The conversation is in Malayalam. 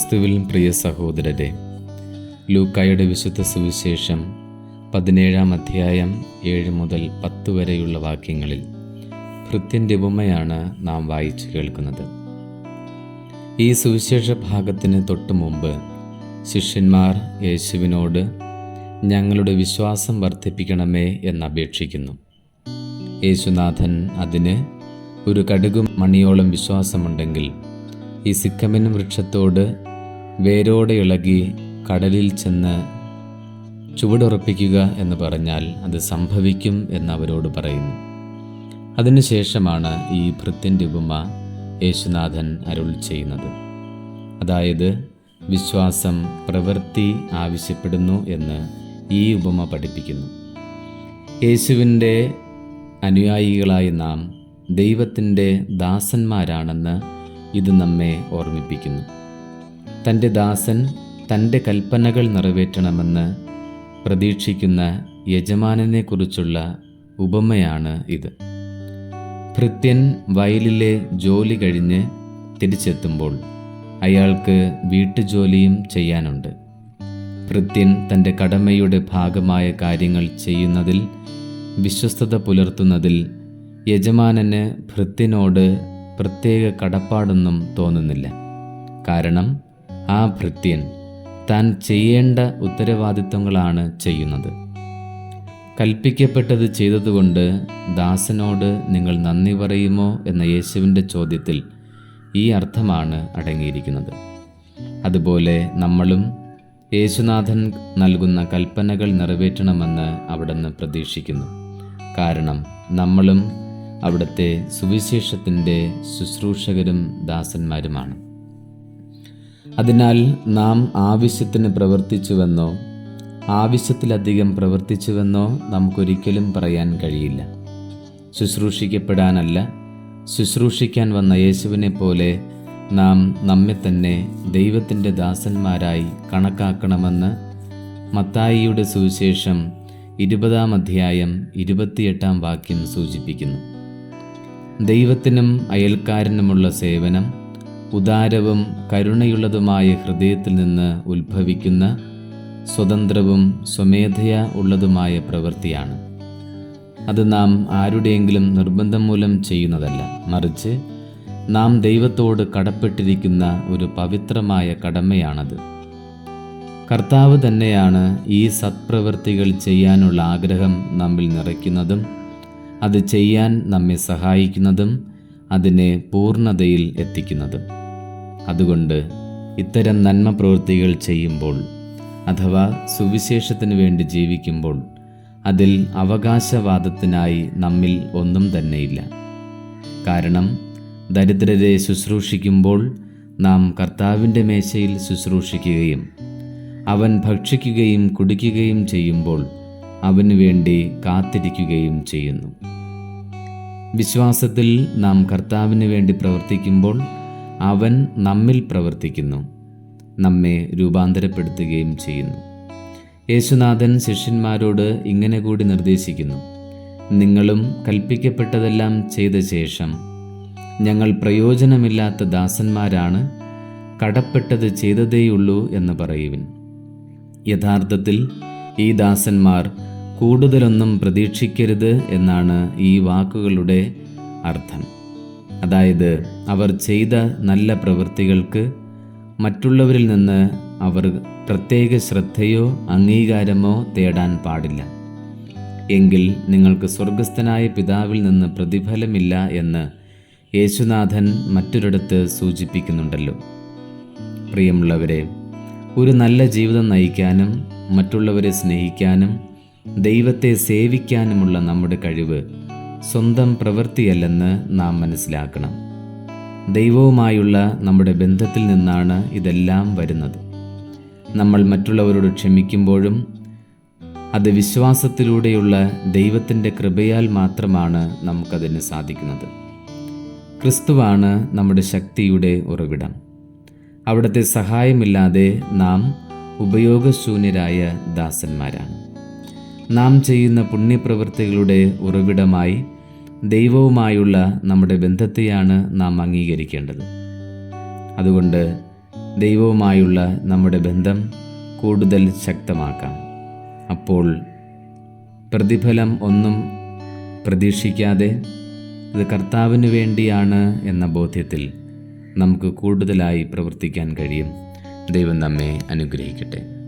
ക്രിസ്തുവിൽ പ്രിയ സഹോദരരെ ലൂക്കായുടെ വിശുദ്ധ സുവിശേഷം പതിനേഴാം അധ്യായം ഏഴ് മുതൽ പത്ത് വരെയുള്ള വാക്യങ്ങളിൽ ഭൃത്യന്റെ ഉപമയാണ് നാം വായിച്ചു കേൾക്കുന്നത്. ഈ സുവിശേഷ ഭാഗത്തിന് തൊട്ടു മുമ്പ് ശിഷ്യന്മാർ യേശുവിനോട് ഞങ്ങളുടെ വിശ്വാസം വർദ്ധിപ്പിക്കണമേ എന്നപേക്ഷിക്കുന്നു യേശുനാഥൻ അതിന് ഒരു കടുകും മണിയോളം വിശ്വാസമുണ്ടെങ്കിൽ ഈ സിക്കമിനും വൃക്ഷത്തോട് വേരോടെ ഇളകി കടലിൽ ചെന്ന് ചുവടുറപ്പിക്കുക എന്ന് പറഞ്ഞാൽ അത് സംഭവിക്കും എന്ന് അവരോട് പറയുന്നു. അതിനുശേഷമാണ് ഈ ഭൃത്യന്റെ ഉപമ യേശുനാഥൻ അരുൾ ചെയ്യുന്നത്. അതായത് വിശ്വാസം പ്രവൃത്തി ആവശ്യപ്പെടുന്നു എന്ന് ഈ ഉപമ പഠിപ്പിക്കുന്നു. യേശുവിന്റെ അനുയായികളായ നാം ദൈവത്തിന്റെ ദാസന്മാരാണെന്ന് ഇത് നമ്മെ ഓർമ്മിപ്പിക്കുന്നു. തന്റെ ദാസൻ തന്റെ കൽപ്പനകൾ നിറവേറ്റണമെന്ന് പ്രതീക്ഷിക്കുന്ന യജമാനനെക്കുറിച്ചുള്ള ഉപമയാണ് ഇത്. ഭൃത്യൻ വയലിലെ ജോലി കഴിഞ്ഞ് തിരിച്ചെത്തുമ്പോൾ അയാൾക്ക് വീട്ടുജോലിയും ചെയ്യാനുണ്ട്. ഭൃത്യൻ തന്റെ കടമയുടെ ഭാഗമായ കാര്യങ്ങൾ ചെയ്യുന്നതിൽ വിശ്വസ്തത പുലർത്തുന്നതിൽ യജമാനന് ഭൃത്യനോട് പ്രത്യേക കടപ്പാടൊന്നും തോന്നുന്നില്ല. കാരണം ആ ഭൃത്യൻ താൻ ചെയ്യേണ്ട ഉത്തരവാദിത്വങ്ങളാണ് ചെയ്യുന്നത്. കൽപ്പിക്കപ്പെട്ടത് ചെയ്തതുകൊണ്ട് ദാസനോട് നിങ്ങൾ നന്ദി പറയുമോ എന്ന യേശുവിന്റെ ചോദ്യത്തിൽ ഈ അർത്ഥമാണ് അടങ്ങിയിരിക്കുന്നത്. അതുപോലെ നമ്മളും യേശുനാഥൻ നൽകുന്ന കൽപ്പനകൾ നിറവേറ്റണമെന്ന് അവിടുന്ന് പ്രതീക്ഷിക്കുന്നു. കാരണം നമ്മളും അവിടുത്തെ സുവിശേഷത്തിന്റെ ശുശ്രൂഷകരും ദാസന്മാരുമാണ്. അതിനാൽ നാം ആവശ്യത്തിന് പ്രവർത്തിച്ചുവെന്നോ ആവശ്യത്തിലധികം പ്രവർത്തിച്ചുവെന്നോ നമുക്കൊരിക്കലും പറയാൻ കഴിയില്ല. ശുശ്രൂഷിക്കപ്പെടാനല്ല ശുശ്രൂഷിക്കാൻ വന്ന യേശുവിനെ പോലെ നാം നമ്മെ തന്നെ ദൈവത്തിന്റെ ദാസന്മാരായി കണക്കാക്കണമെന്ന് മത്തായിയുടെ സുവിശേഷം ഇരുപതാം അധ്യായം ഇരുപത്തിയെട്ടാം വാക്യം സൂചിപ്പിക്കുന്നു. ദൈവത്തിനും അയൽക്കാരനുമുള്ള സേവനം ഉദാരവും കരുണയുള്ളതുമായ ഹൃദയത്തിൽ നിന്ന് ഉത്ഭവിക്കുന്ന സ്വതന്ത്രവും സ്വമേധയ ഉള്ളതുമായ പ്രവൃത്തിയാണ്. അത് നാം ആരുടെയെങ്കിലും നിർബന്ധം മൂലം ചെയ്യുന്നതല്ല. മറിച്ച് നാം ദൈവത്തോട് കടപ്പെട്ടിരിക്കുന്ന ഒരു പവിത്രമായ കടമയാണത്. കർത്താവ് തന്നെയാണ് ഈ സത്പ്രവൃത്തികൾ ചെയ്യാനുള്ള ആഗ്രഹം നമ്മിൽ നിറയ്ക്കുന്നതും അത് ചെയ്യാൻ നമ്മെ സഹായിക്കുന്നതും അതിനെ പൂർണതയിൽ എത്തിക്കുന്നതും. അതുകൊണ്ട് ഇത്തരം നന്മ പ്രവൃത്തികൾ ചെയ്യുമ്പോൾ അഥവാ സുവിശേഷത്തിന് വേണ്ടി ജീവിക്കുമ്പോൾ അതിൽ അവകാശവാദത്തിനായി നമ്മിൽ ഒന്നും തന്നെയില്ല. കാരണം ദരിദ്രരെ ശുശ്രൂഷിക്കുമ്പോൾ നാം കർത്താവിന്റെ മേശയിൽ ശുശ്രൂഷിക്കുകയും അവൻ ഭക്ഷിക്കുകയും കുടിക്കുകയും ചെയ്യുമ്പോൾ അവനു വേണ്ടി കാത്തിരിക്കുകയും ചെയ്യുന്നു. വിശ്വാസത്തിൽ നാം കർത്താവിന് വേണ്ടി പ്രവർത്തിക്കുമ്പോൾ അവൻ നമ്മിൽ പ്രവർത്തിക്കുന്നു നമ്മെ രൂപാന്തരപ്പെടുത്തുകയും ചെയ്യുന്നു. യേശുനാഥൻ ശിഷ്യന്മാരോട് ഇങ്ങനെ കൂടി നിർദ്ദേശിക്കുന്നു നിങ്ങളും കൽപ്പിക്കപ്പെട്ടതെല്ലാം ചെയ്ത ശേഷം ഞങ്ങൾ പ്രയോജനമില്ലാത്ത ദാസന്മാരാണ് കടപ്പെട്ടത് ചെയ്തതേയുള്ളൂ എന്ന് പറയുവിൻ. യഥാർത്ഥത്തിൽ ഈ ദാസന്മാർ കൂടുതലൊന്നും പ്രതീക്ഷിക്കരുത് എന്നാണ് ഈ വാക്കുകളുടെ അർത്ഥം. അതായത് അവർ ചെയ്ത നല്ല പ്രവൃത്തികൾക്ക് മറ്റുള്ളവരിൽ നിന്ന് അവർ പ്രത്യേക ശ്രദ്ധയോ അംഗീകാരമോ തേടാൻ പാടില്ല. എങ്കിൽ നിങ്ങൾക്ക് സ്വർഗസ്ഥനായ പിതാവിൽ നിന്ന് പ്രതിഫലമില്ല എന്ന് യേശുനാഥൻ മറ്റൊരിടത്ത് സൂചിപ്പിക്കുന്നുണ്ടല്ലോ. പ്രിയമുള്ളവരെ ഒരു നല്ല ജീവിതം നയിക്കാനും മറ്റുള്ളവരെ സ്നേഹിക്കാനും ദൈവത്തെ സേവിക്കാനുമുള്ള നമ്മുടെ കഴിവ് സ്വന്തം പ്രവൃത്തിയല്ലെന്ന് നാം മനസ്സിലാക്കണം. ദൈവവുമായുള്ള നമ്മുടെ ബന്ധത്തിൽ നിന്നാണ് ഇതെല്ലാം വരുന്നത്. നമ്മൾ മറ്റുള്ളവരോട് ക്ഷമിക്കുമ്പോഴും അത് വിശ്വാസത്തിലൂടെയുള്ള ദൈവത്തിന്റെ കൃപയാൽ മാത്രമാണ് നമുക്കതിന് സാധിക്കുന്നത്. ക്രിസ്തുവാണ് നമ്മുടെ ശക്തിയുടെ ഉറവിടം. അവിടുത്തെ സഹായമില്ലാതെ നാം ഉപയോഗശൂന്യരായ ദാസന്മാരാണ്. നാം ചെയ്യുന്ന പുണ്യപ്രവൃത്തികളുടെ ഉറവിടമായി ദൈവവുമായുള്ള നമ്മുടെ ബന്ധത്തെയാണ് നാം അംഗീകരിക്കേണ്ടത്. അതുകൊണ്ട് ദൈവവുമായുള്ള നമ്മുടെ ബന്ധം കൂടുതൽ ശക്തമാക്കാം. അപ്പോൾ പ്രതിഫലം ഒന്നും പ്രതീക്ഷിക്കാതെ ഇത് കർത്താവിന് വേണ്ടിയാണ് എന്ന ബോധ്യത്തിൽ നമുക്ക് കൂടുതലായി പ്രവർത്തിക്കാൻ കഴിയും. ദൈവം നമ്മെ അനുഗ്രഹിക്കട്ടെ.